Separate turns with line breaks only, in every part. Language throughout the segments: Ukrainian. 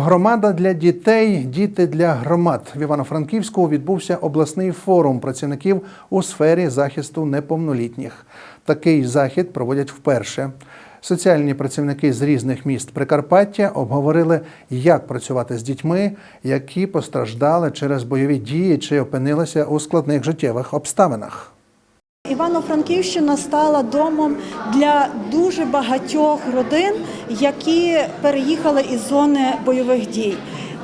Громада для дітей, діти для громад. В Івано-Франківську відбувся обласний форум працівників у сфері захисту неповнолітніх. Такий захід проводять вперше. Соціальні працівники з різних міст Прикарпаття обговорили, як працювати з дітьми, які постраждали через бойові дії чи опинилися у складних життєвих обставинах.
Івано-Франківщина стала домом для дуже багатьох родин, які переїхали із зони бойових дій.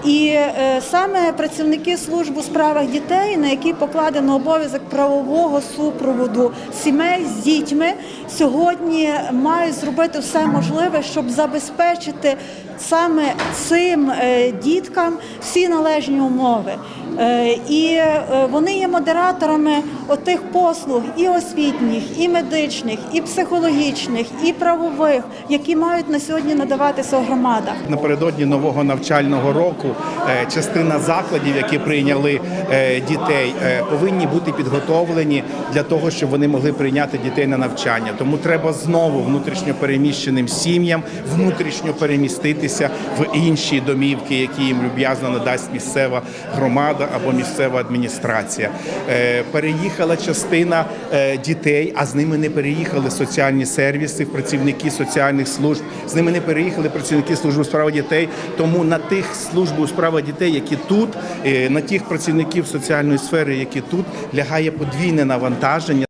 І е, саме працівники служб у справах дітей, на які покладено обов'язок правового супроводу сімей з дітьми, сьогодні мають зробити все можливе, щоб забезпечити саме цим е, діткам всі належні умови. Е, І е, вони є модераторами отих послуг і освітніх, і медичних, і психологічних, і правових, які мають на сьогодні надаватися у громадах.
Напередодні нового навчального року е, частина закладів, які прийняли дітей, повинні бути підготовлені для того, щоб вони могли прийняти дітей на навчання. Тому треба знову внутрішньо переміщеним сім'ям внутрішньо переміститися в інші домівки, які їм люб'язно надасть місцева громада або місцева адміністрація. Е, Переїхала частина е, дітей, а з ними не переїхали соціальні сервіси, працівники соціальних служб. З ними не переїхали працівники служби у дітей. Тому на тих служб у справах дітей, які тут, е, на тих працівників соціальної сфери, які тут, лягає подвійне навантаження.